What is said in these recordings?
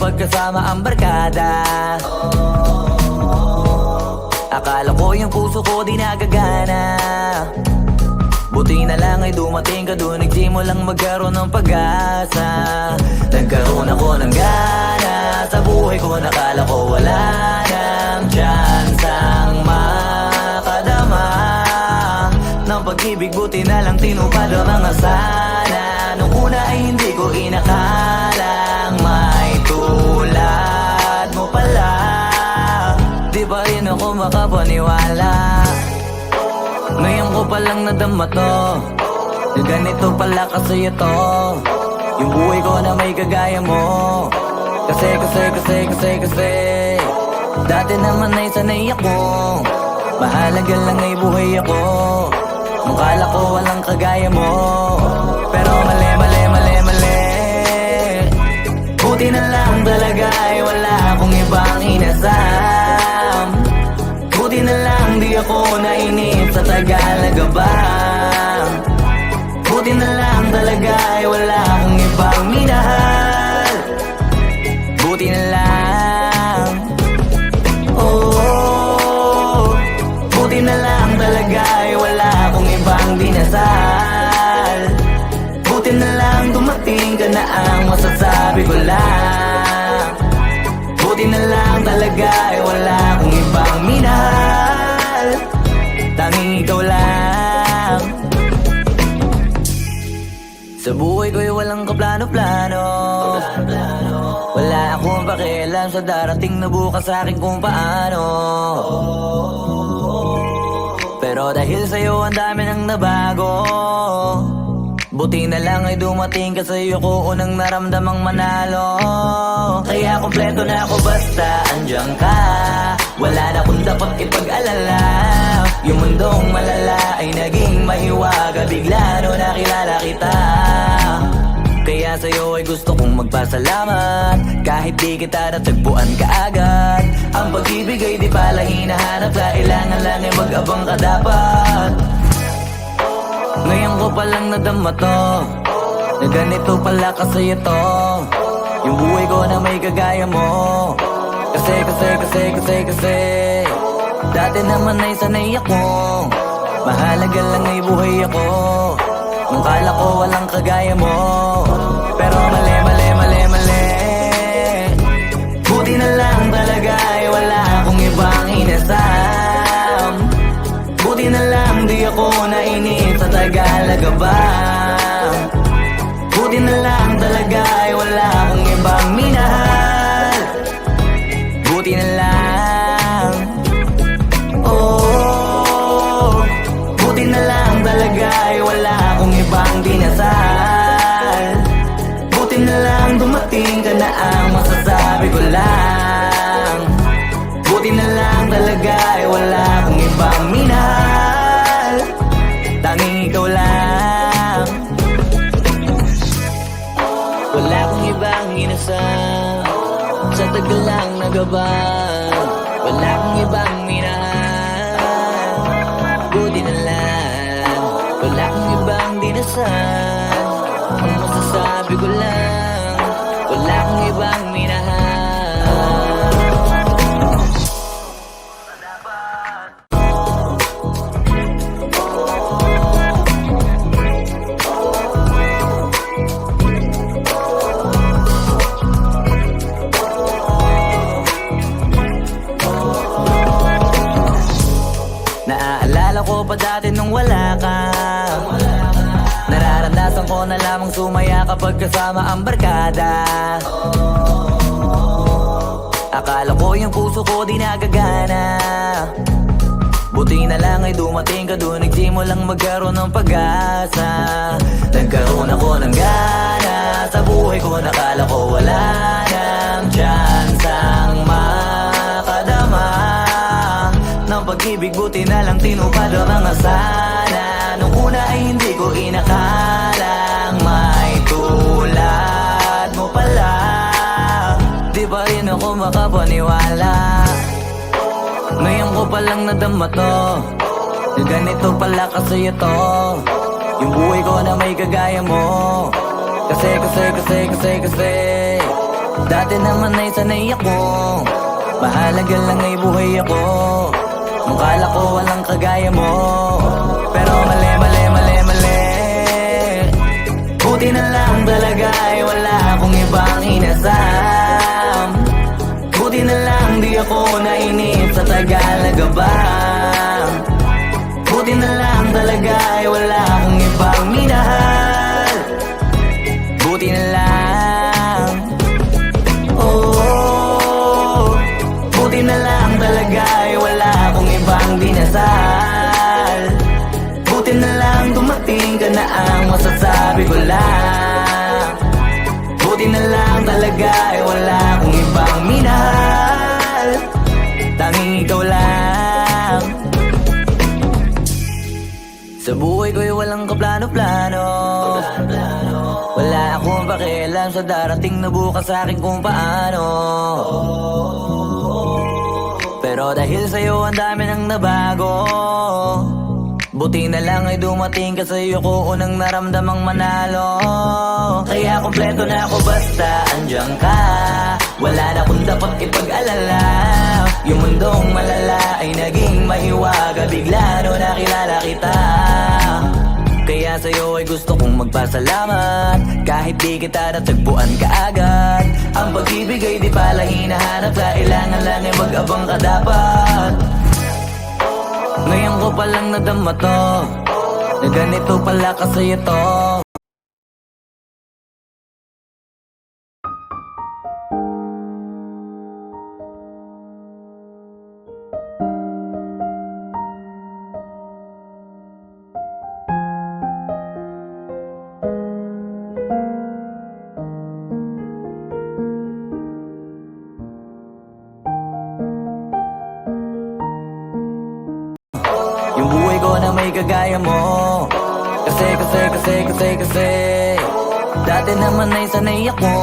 kapag ang barkada. Akala ko yung puso ko di nagagana. Buti na lang ay dumating ka doon Nagsimulang magkaroon ng pag-asa. Nagkaroon ako ng gana Sa buhay ko nakala ko wala nang chance ang makadama Ng pag-ibig buti na lang tinupad ang mga sana. Nung una ay hindi ko inakalang May tulad mo pala. Di pa rin ako makapaniwala? Ngayon ko palang nadama to. Ganito pala kasi ito Yung buhay ko na may kagaya mo. Kasi, kasi, kasi, kasi, kasi. Dati naman ay sanay ako. Mahalaga lang ay buhay ako. Nung kala ko walang kagaya mo. Pero mali, Buti na lang talaga ay wala akong ibang inasam. Buti na lang di ako nainip sa Tagalaga Tanging ikaw lang. Sa buhay ko'y walang kaplano-plano. Wala akong pakialam sa darating na bukas sa akin kung paano. Pero dahil sa'yo ang dami nang nabago Buti na lang ay dumating ka sa'yo ko unang naramdamang manalo. Kaya kompleto na ako basta andyan ka. Wala na kung dapat ipag-alala. Yung mundong malala ay naging mahiwaga. Bigla no nakilala kita. Kaya sa'yo ay gusto kong magpasalamat. Kahit di kita natagpuan kaagad. Ang pag-ibig ay di pala hinahanap. Kailangan lang ay mag-abang ka dapat ngayon ko palang nadama to. Na ganito pala kasi ito Yung buhay ko na may kagaya mo. Kasi, kasi, kasi, kasi, kasi. Dati naman ay sanay ako. Mahalaga lang ay buhay ako. Nung kala ko walang kagaya mo. Pero mali, mali, mali, mali. Buti na lang talaga ay wala akong ibang inasam. Buti na lang di ako nainip sa Tagalaga ba? Buti na lang dinasal Ang masasabi ko lang Wala akong ibang minahal. Naaalala ko pa dati nung wala ka Nararanasan ko na lamang sumaya kapag kasama ang barkada. Akala ko yung puso ko di nagagana. Buti na lang ay dumating ka doon Nagsimulang magkaroon ng pag-asa. Nagkaroon ako ng gana Sa buhay ko nakala ko wala nang chance ang makadama Ng pag-ibig buti na lang tinupad ang mga sana Nung una ay hindi ko inakalang May tulad mo pala. Di pa rin ako makapaniwala? Ngayon ko palang nadama to. Ganito pala kasi ito. Yung buhay ko na may kagaya mo. Kasi, kasi, kasi, kasi, kasi. Dati naman ay sanay ako. Mahalaga lang ay buhay ako. Nung kala ko walang kagaya mo nainip kaplano-plano Wala akong pakialam sa darating na bukas sa akin kung paano. Pero dahil sa'yo ang dami nang nabago. Buti na lang ay dumating ka sa'yo ko unang naramdamang manalo. Kaya kompleto na ako basta andyan ka. Wala na kung dapat ipag-alala. Yung mundong malala ay naging mahiwaga. Bigla no nakilala kita kaya sa'yo ay gusto kong magpasalamat. Kahit di kita natagpuan kaagad. Ang pag-ibig ay di pala hinahanap. Kailangan lang ay mag-abang ka dapat. Ngayon ko palang nadama to. Na ganito pala kasi ito na may kagaya mo. Kasi, kasi, kasi, kasi, kasi Dati naman ay sanay ako.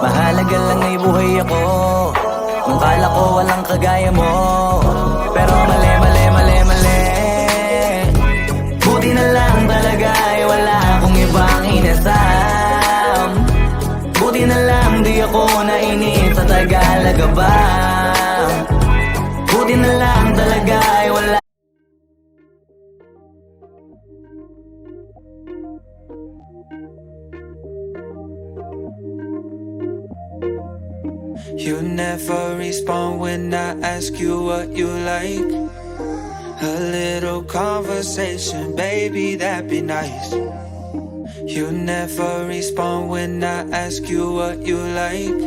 Mahalaga lang ay buhay ako. Nung kala ko walang kagaya mo. Pero mali, mali, mali, mali. Buti na lang talaga ay wala akong ibang inasam. Buti na lang di ako nainip sa Tagalaga ba never respond when I ask you what you like. A little conversation, baby, that'd be nice. You never respond when I ask you what you like.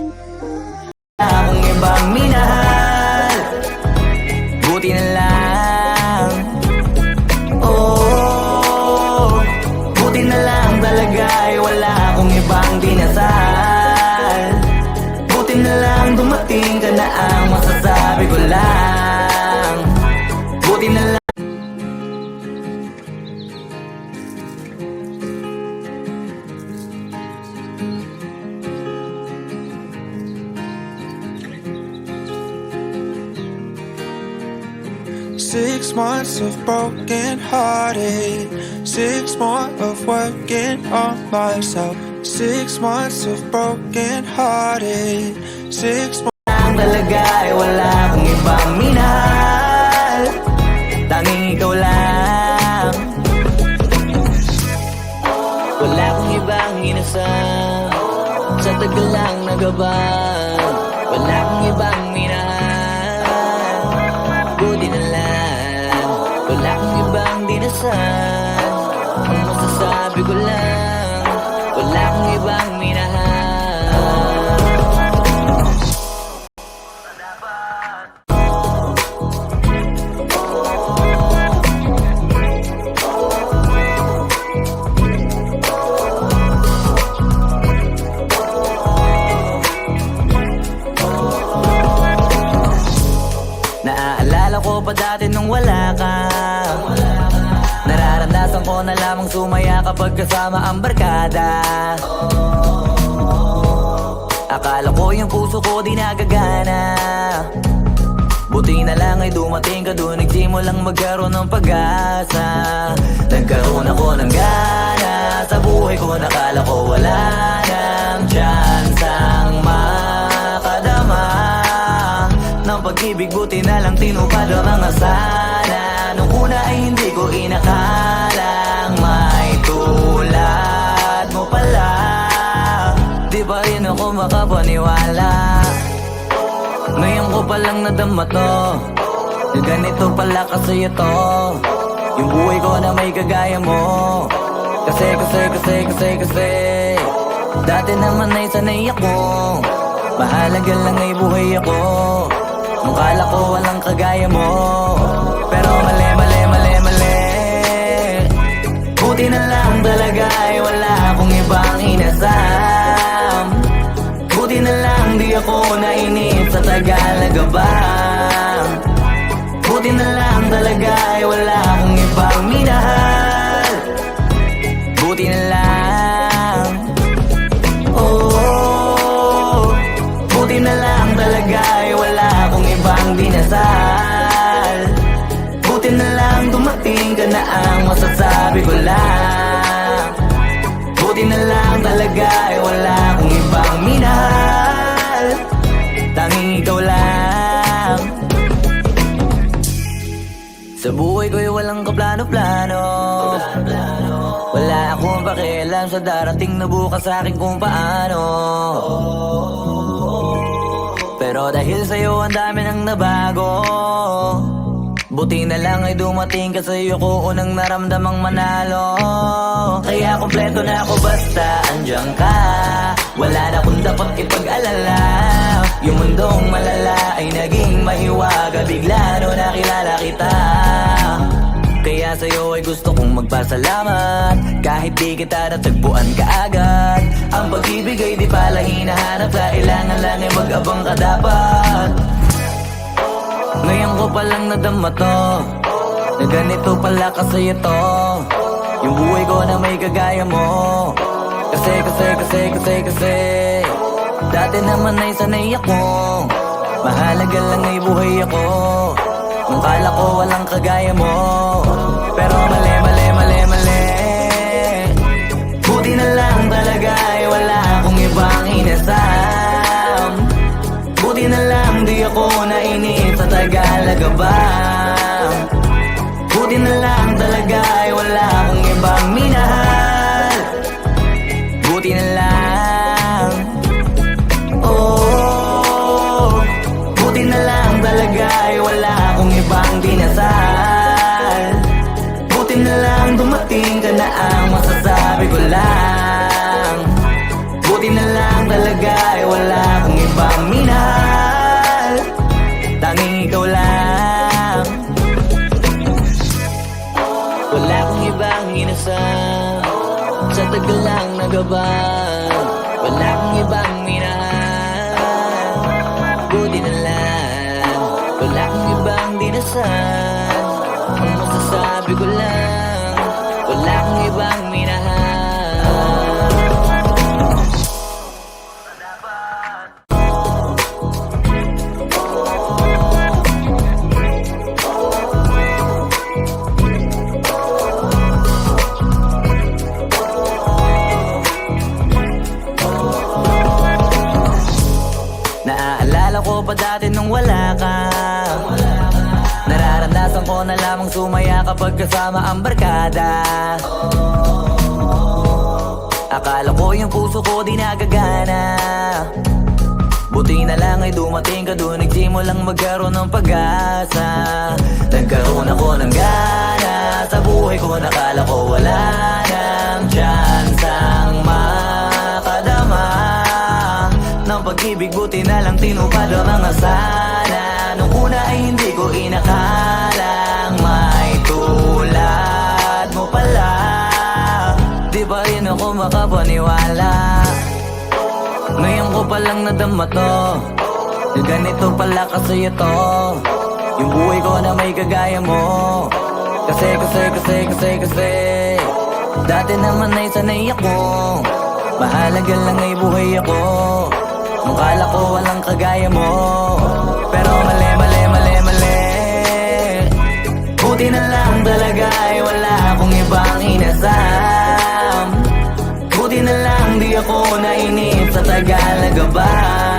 Six months of broken hearted, six more of working on myself. Six months of broken hearted, six lang talaga ay wala akong ibang minahal. Tanging ikaw lang. Wala Sa tagal lang ibang dinasal Ang masasabi ko lang Wala akong ibang minahal. Naaalala ko pa dati nung wala ka Nararanasan ko na lamang sumaya kapag kasama ang barkada. Akala ko yung puso ko di nagagana. Buti na lang ay dumating ka doon Nagsimulang magkaroon ng pag-asa. Nagkaroon ako ng gana ko nakala ko wala nang chance Ng pag-ibig buti na lang tinupad ang mga sana Nung una ay hindi ko inakalang may tulad mo pala. Di ba rin ako makapaniwala? Ngayon ko palang nadama to. Ganito pala kasi ito. Yung buhay ko na may kagaya mo. Kasi, kasi, kasi, kasi, kasi. Dati naman ay sanay ako. Mahalaga lang ay buhay ako Nung kala ko walang kagaya mo. Pero mali, mali, mali, mali. Buti na lang talaga ay wala akong ibang inasam. Buti na lang di ako nainip sa Tagalaga ba ibang dinasal Buti na lang dumating ka na ang masasabi ko lang. Buti na lang talaga ay wala akong ibang minahal. Tanging ikaw lang. Sa buhay ko'y walang kaplano-plano. Wala akong pakialam sa darating na bukas sa akin kung paano Pero dahil sa'yo ang dami nang nabago. Buti na lang ay dumating ka sa'yo ko unang naramdamang manalo. Kaya kompleto na ako basta andyan ka. Wala na kung dapat ipag-alala. Yung mundong malala ay naging mahiwaga Bigla no nakilala kita kaya sa'yo ay gusto kong magpasalamat. Kahit di kita natagpuan kaagad. Ang pag-ibig ay di pala hinahanap. Kailangan lang ay mag-abang ka dapat. Ngayon ko palang nadama to. Na ganito pala kasi ito Yung buhay ko na may kagaya mo. Kasi, kasi, kasi, kasi, kasi. Dati naman ay sanay ako. Mahalaga lang ay buhay ako. Nung kala ko walang kagaya mo Tagalaga ba? Buti na lang talaga ay wala akong ibang kapag kasama ang barkada. Akala ko yung puso ko di nagagana. Buti na lang ay dumating ka doon Nagsimulang magkaroon ng pag-asa. Nagkaroon ako ng gana Sa buhay ko nakala ko wala nang chance ang makadama. Ng pag-ibig buti na lang tinupad ang mga sana. Nung una ay hindi ko inakalang may pala Di ba rin ako makapaniwala? Ngayon ko palang nadama to. Ganito pala kasi ito. Yung buhay ko na may kagaya mo. Kasi, kasi, kasi, kasi, kasi. Dati naman ay sanay ako. Mahalaga lang ay buhay ako. Nung kala ko walang kagaya mo. Pero mali, mali, mali, mali. Buti na lang Naginip sa tagal Tagalaga ba?